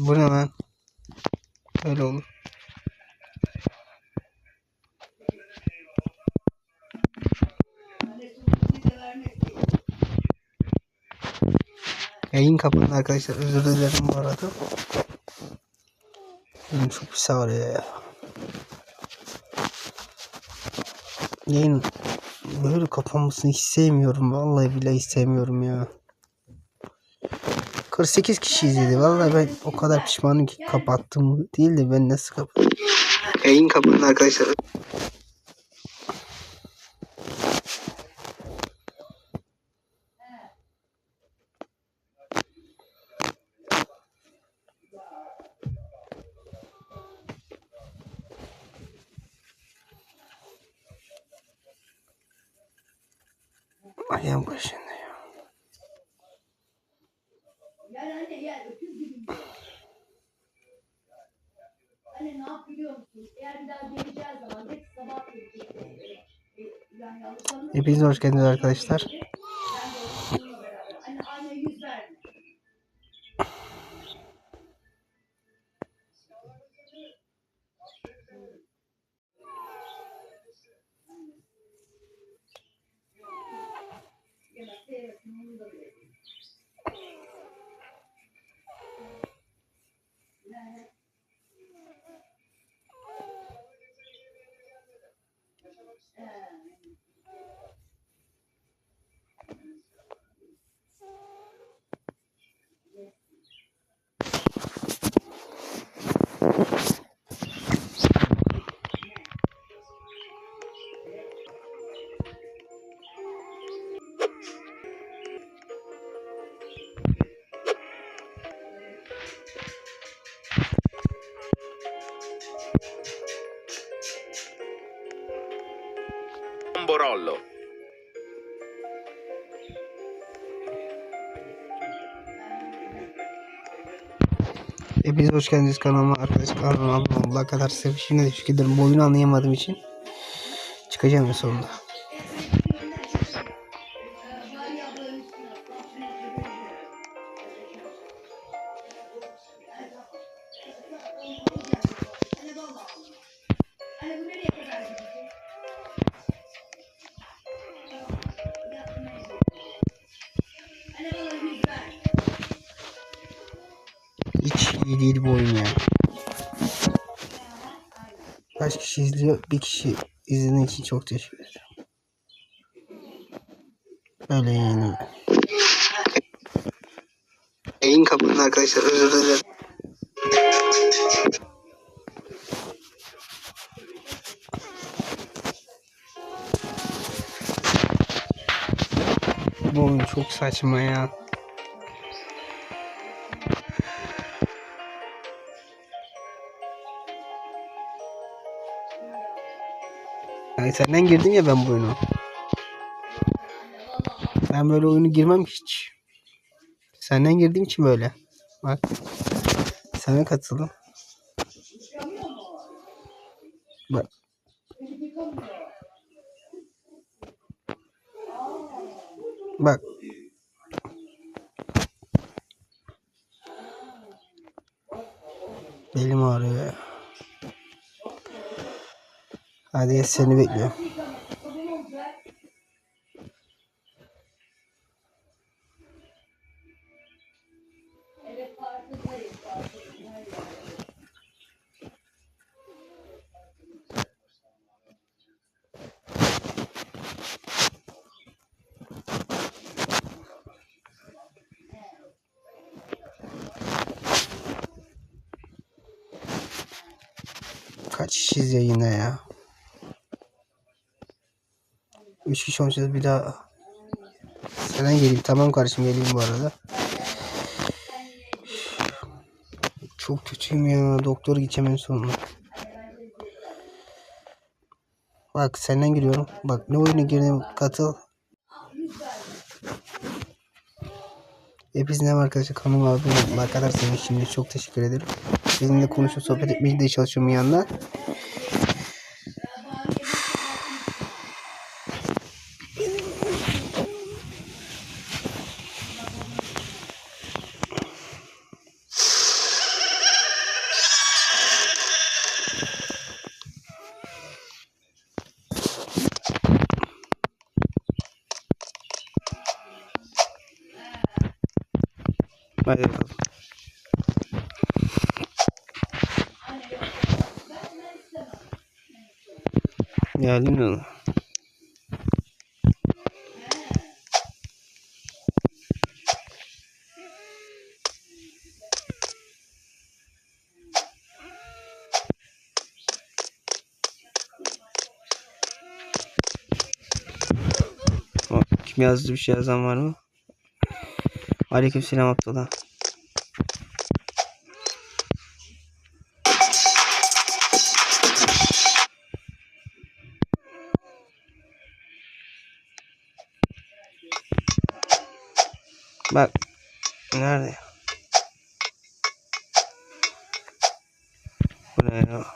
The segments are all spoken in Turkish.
Bu ne lan? Öyle olur. Yayın kapandı arkadaşlar. Özür dilerim bu arada. Benim çok pis ağrıyor ya. Yayın böyle kapanmasını hiç sevmiyorum. Vallahi billahi hiç sevmiyorum ya. 48 kişi izledi. Vallahi ben o kadar pişmanım ki kapattım değil de ben nasıl kapattım. Yayın kapandı arkadaşlar. Ayağım başında ya. Gel anne gel öküz gibi. Anne ne yap biliyor musun? Eğer bir daha geleceği zaman hep sabah gelecek. Yani yanlış anlama. Hepiniz hoş geldiniz arkadaşlar. Borollo. Hepiniz hoş geldiniz kanalıma arkadaşlar. Kanalıma abone olana kadar size bir şey ne teşekkür ederim. Bu oyunu anlayamadığım için çıkacağım sonunda. İyi değil bu oyun ya. Kaç kişi izliyor? Bir kişi izlediğin için çok teşekkür ederim. Böyle yayınım. Yayın kapandı arkadaşlar özür dilerim. Bu oyun çok saçma ya. Senden girdim ya ben bu oyunu. Ben böyle oyunu girmem hiç. Senden girdiğim için böyle. Bak. Sana katıldım. Bak. Bak. Belim ağrıyor Hadi seni bekliyorum. 3 kişi olmuşuz bir daha. Senden geleyim. Tamam kardeşim geleyim bu arada. Çok kötüyüm ya. Doktora gideceğim en sonunda. Bak senden giriyorum. Bak ne oyuna girdim katıl. Hepinize merhaba arkadaşlar kanalıma abone. Ne kadar sevmiş şimdi çok teşekkür ederim. Sizinle konuşup sohbet etmeye de çalışıyorum bir Hadi bakalım. Geldin mi? O, Kim yazdı bir şey yazan var mı? Aleykümselam Abdullah. Bak. Nerede? Bu ne ya?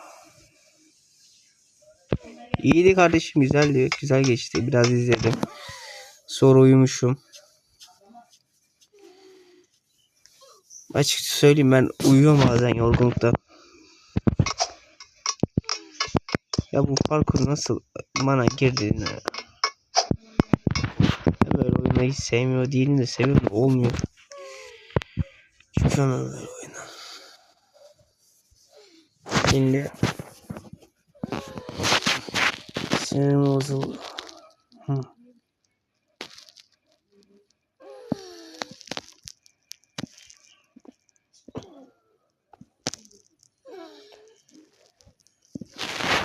İyiydi kardeşim güzeldi. Güzel geçti. Biraz izledim. Sonra uyumuşum. Açıkça söyleyeyim ben uyuyorum bazen yorgunlukta. Ya bu parkur nasıl bana girdi ne? Ben böyle oynamayı sevmiyor değilim de seviyorum da olmuyor. Onu böyle oyna. Şimdi sinirim bozuldu. Hı.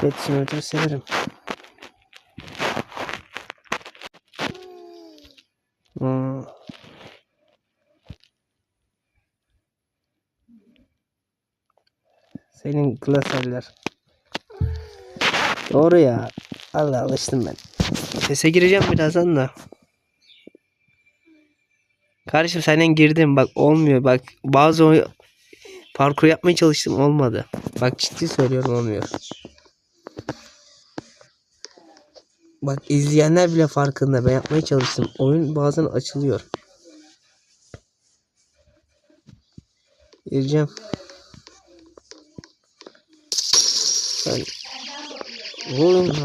Pet Simulator severim. Hmm. Senin klaserler. Doğru ya. Allah alıştım ben. Sese gireceğim birazdan da. Kardeşim senden girdim bak olmuyor bak bazı parkur yapmaya çalıştım olmadı. Bak ciddi söylüyorum olmuyor. Bak izleyenler bile farkında ben yapmaya çalıştım. Oyun bazen açılıyor. Gireceğim. Ben... Oğlum.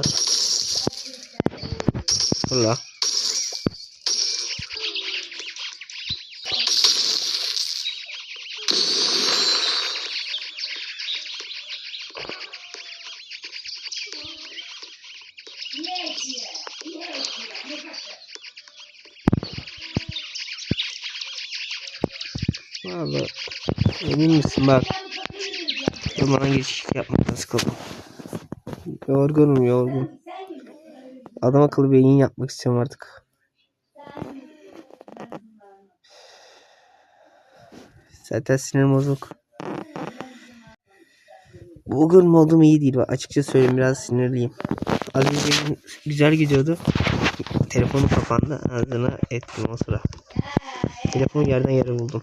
Allah. Bak Ormana geçiş yapmaktan sıkıldım. Yorgunum yorgun Adam akıllı bir yayın yapmak istiyorum artık. Zaten sinirim bozuk. Bugün modum iyi değil. Açıkça söyleyeyim biraz sinirliyim. Az önce güzel gidiyordu. Telefonum kapandı. Ağzına ettim o sıra. Telefonu yerden yere buldum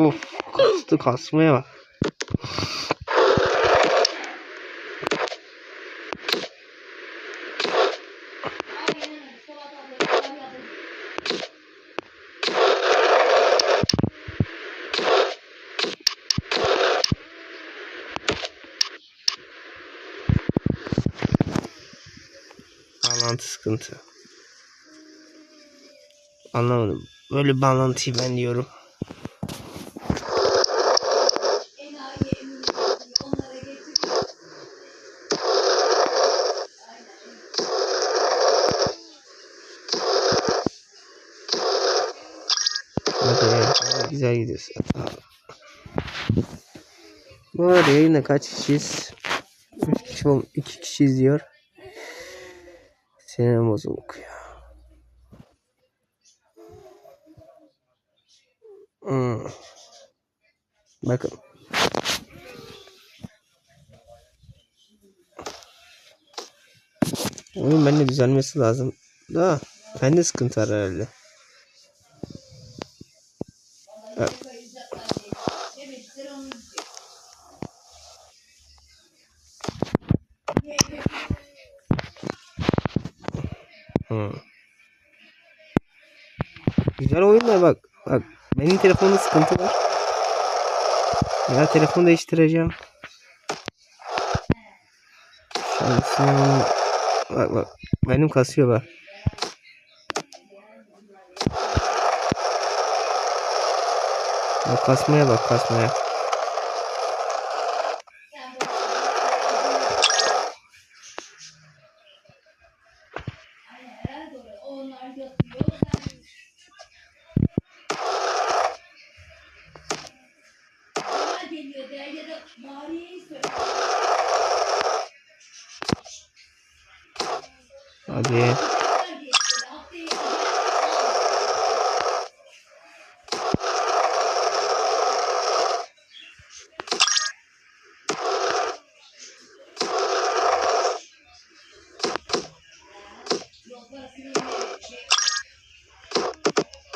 Of kastı kasmaya bak. Bağlantı sıkıntı. Anlamadım. Böyle bağlantıyı ben diyorum. Güzel gidiyorsun. Bu arada yayında kaç kişiyiz? 3 kişi, 2 kişi izliyor. Sinirim bozuluk ya. Hmm. Bakın. Oyun bende düzelmesi lazım. Da bende sıkıntı var herhalde. Evet. Güzel oyunlar bak. Bak benim telefonda sıkıntı var. Ya telefonu değiştireceğim. Şansım. Bak bak. Benim kasıyor bak. Bak kasmaya bak kasmaya.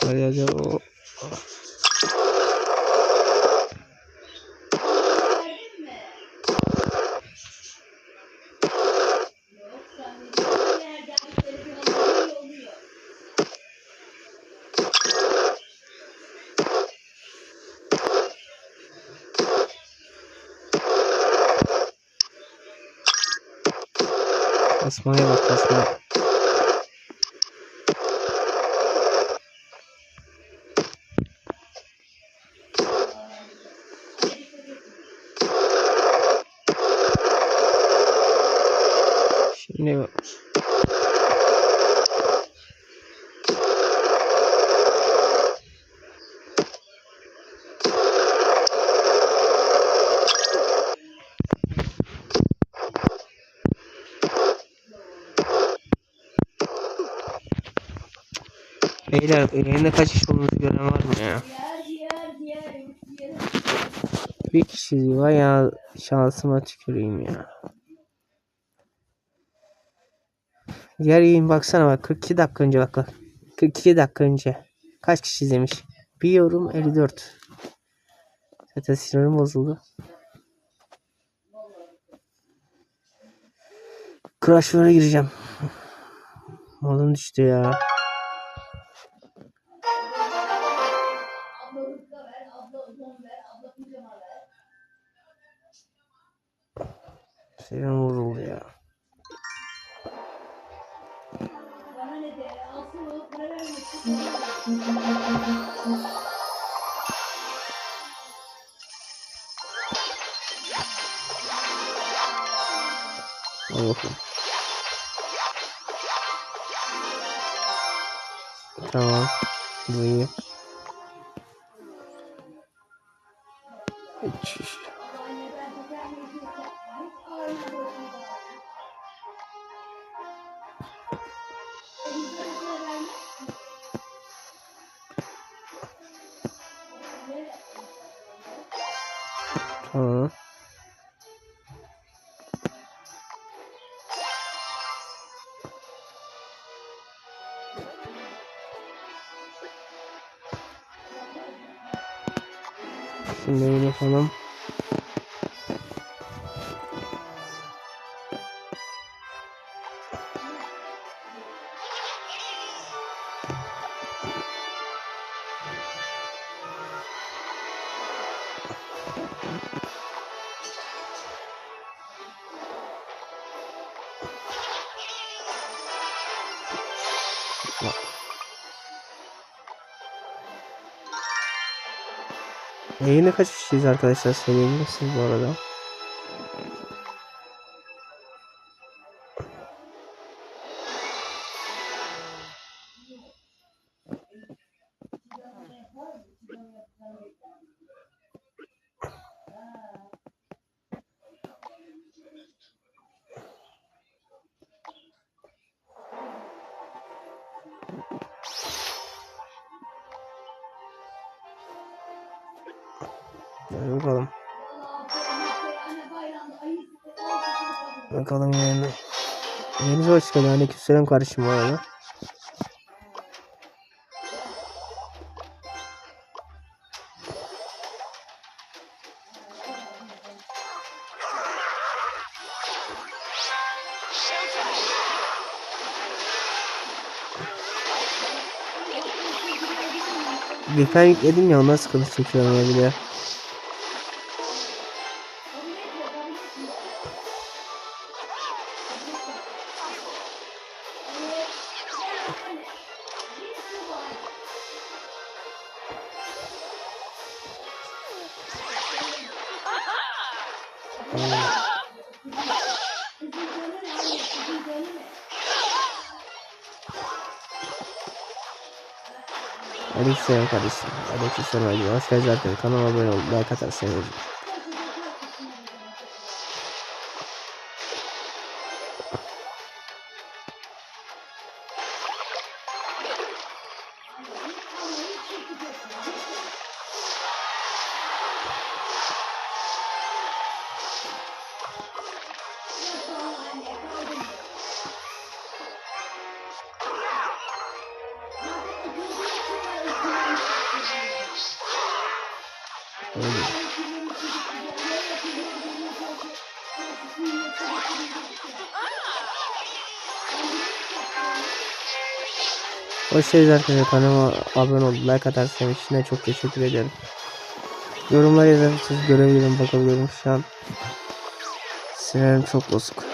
Hadi hadi. O. Verdin mi? Yok zannediyorum. Diğer geldikleri bir onları yolluyor. Kasmaya bak kasmaya. Şimdi bak. Beyler yayında kaç kişi olduğunuzu gören var mı ya? Bir kişi var ya şansıma tüküreyim ya. Diğer yayın baksana bak 42 dakika önce bak bak. 42 dakika önce. Kaç kişi izlemiş? Bir yorum 54. Zaten sinirim bozuldu. Crash War'a gireceğim. Modum düştü ya. Sinirim bozuldu ya. Allah'ım. Tamam. Bu Tamam. Şimdi yapalım. Yayında kaç kişiyiz arkadaşlar söyleyebilir misiniz bu arada? Hadi bakalım. Bakalım yani. Yeni hoş geldin. Aleykümselam kardeşim bu arada. Gökhan yükledim ya ondan sıkıntı çekiyorum ya bir 視線を借りし、その間にはスカイジャンプで可能な部分を前肩の線を Hoş geldiniz arkadaşlar. Kanalıma abone ol. Like atarsanız için de çok teşekkür ederim. Yorumlar yazarsanız görebilirim. Bakabilirim şu an. Sinirim çok bozuk.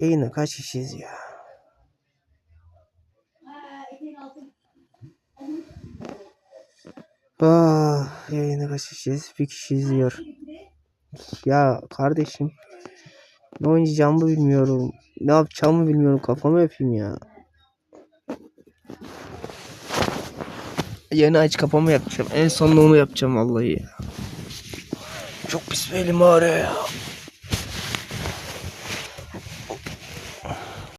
Yayına kaç kişiyiz ya? Ah, yayına kaç kişiyiz? Bir kişi izliyor. Ya kardeşim. Ne oynayacağımı bilmiyorum. Ne yapacağımı bilmiyorum. Kafamı yapayım ya. Yeni aç kafamı yapacağım. En sonunda onu yapacağım vallahi ya. Çok pis bir elim ağrıyor ya.